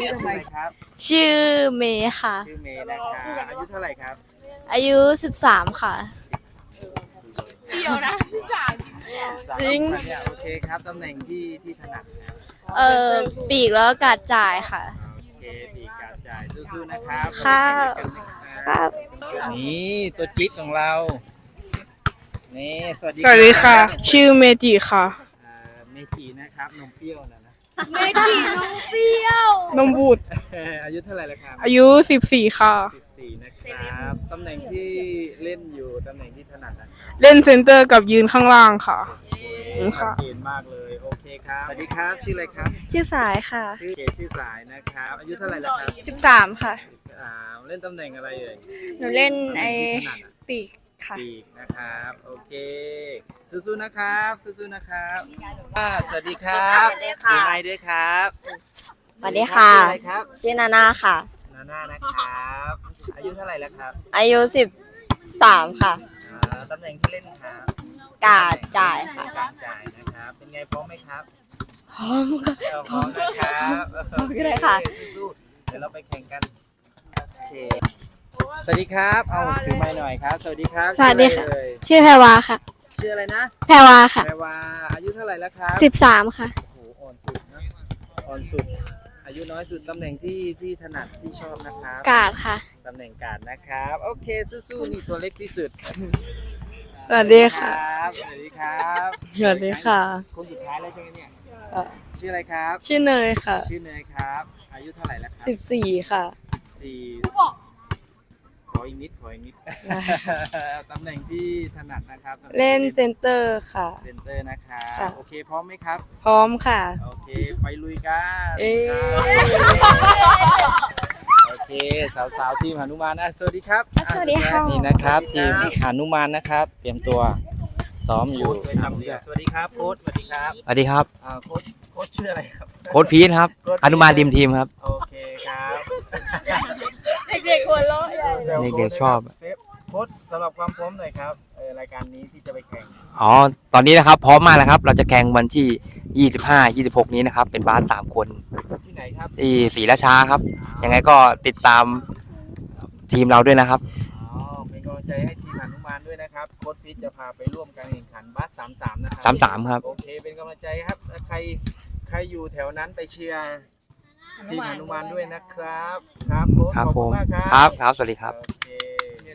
นี่ทำไมครับ ชื่อเมย์ค่ะ ชื่อเมย์นะครับอายุเท่าไหร่ครับ อายุ 13 ค่ะสามจริงคนเนี่ยโอเคครับตำแหน่งที่ที่ถนัดครับเอ่อปีกแล้วก็การจ่ายค่ะ โอเคดีการจ่ายสู้ๆนะครับค่ะ ครับ นี่ตัวจิ๊กของเรา นี่สวัสดีสวัสดีค่ะ รับชื่อเมจิค่ะ เอ่อเมจินะครับนมเปรี้ยวนะนะ นมบูดเอ่ออายุเท่าไหร่แล้วครับอายุ 14 ค่ะสิบสี่นะครับตำแหน่งที่เล่นอยู่ตำแหน่งที่ถนัดนะครับเล่นเซนเตอร์กับยืนข้างล่างค่ะอืมชัค่ะดเจนมากเลยโอเคครับสวัสดีครับชื่ออะไรครับชื่อสายค่ะ ชื่อเกศชื่อสายนะครับอายุเท่าไหร่แล้วครับ13 ค่ะอ่าเล่นตำแหน่งอะไรเอ่ยหนูเล่นตำแหไอน่งที่ถนัดอะปีก ค่ะ ปีกนะครับ โอเคสู้ๆนะครับสู้ๆนะครับอ่าสวัสดีครับสวัสดีค่ะมีไม้ด้วยครับสวัสดีค่ะ ชื่ออะไรครับชื่อนานาค่ะ นาน่านะครับ อายุเท่าไหร่แล้วครับอายุ13ค่ะ อ่าตำแหน่งที่เล่นครับการจ่ายค่ะ การจ่ายนะครับ เป็นไงพร้อมไหมครับ พร้อมค่ะเออพร้อมนะครับพร้อมก็ได้ค่ะโอเสู้ๆเดี๋ยวเราไปแข่งกัน โอเค สวัสดีครับ เอาถือไม้หน่อยครับ สวัสดีครับสวัสดีค่ะ ชื่ออะไรเอ่ยชื่อแพรวาค่ะ ชื่ออะไรนะแพรวาค่ะแปลว่าอายุเท่าไหร่แล้วครับ13ค่ะ โอ้โหอ่อนสุดนะอ่อนสุด อายุน้อยสุดตำแหน่งที่ที่ถนัดที่ชอบนะครับ กาดค่ะ ตำแหน่งการดนะครับ โอเคสู้ๆนี่ตัวเล็กที่สุดสวัสดีค่ะ รับสวัสดีครับสวัสดีค่ะ คนสุดท้ายแล้วใช่ไหมเนี่ยเอ่อ ชื่ออะไรครับ ชื่อเนยค่ะชื่อเนยครับ อายุเท่าไหร่แล้วครับ14ค่ะ สี่ข ออีกนิดขออีกนิดตำแหน่งที่ถนัดนะครับตำแหงเล่นเซนเตอร์ค่ะ เซนเตอร์นะครับค่ะ โอเคพร้อมไหมครับ พร้อมค่ะ โอเค ไปลุยกันเอ๊ะโอเค สาวๆ ทีมหนุมานอะสวัสดีครับสวัสดีค่ะ นี่นะครับ ทีมหนุมานนะครับ เตรียมตัวซ้อมอยู่สวัสดีครับโค้ชสวัสดีครับสวัสดีครับ อ่าโค้ชโค้ชชื่ออะไรครับโค้ชพีทครับอนุมานทีมทีมครับ โอเคครับ เด็กๆหัวเราะ เด็กๆชอบ เซฟโค้ชสำหรับความพร้อมหน่อยครับเออรายการนี้ที่จะไปแข่งอ๋อ ตอนนี้นะครับพร้อมมากแล้วครับ เราจะแข่งวันที่ 25 26 นี้นะครับ เป็นบาสสามคนที่ไหนครับที่ศรีราชาครับ ยังไงก็ติดตามทีมเราด้วยนะครับ อ๋อเป็นกำลังใจให้ทีมหนุมานด้วยนะครับโค้ชพีทจะพาไปร่วมการแข่งขันบาสสามสามนะครั33 ครับ โอเคเป็นกำลังใจครับถ้าใครใครอยู่แถวนั้นไปเชียร์ ทีมหนุมานด้วยนะครับ ครับผมครับขอบผคุณมมากครับ ครับครับสวัสดีครับโอเค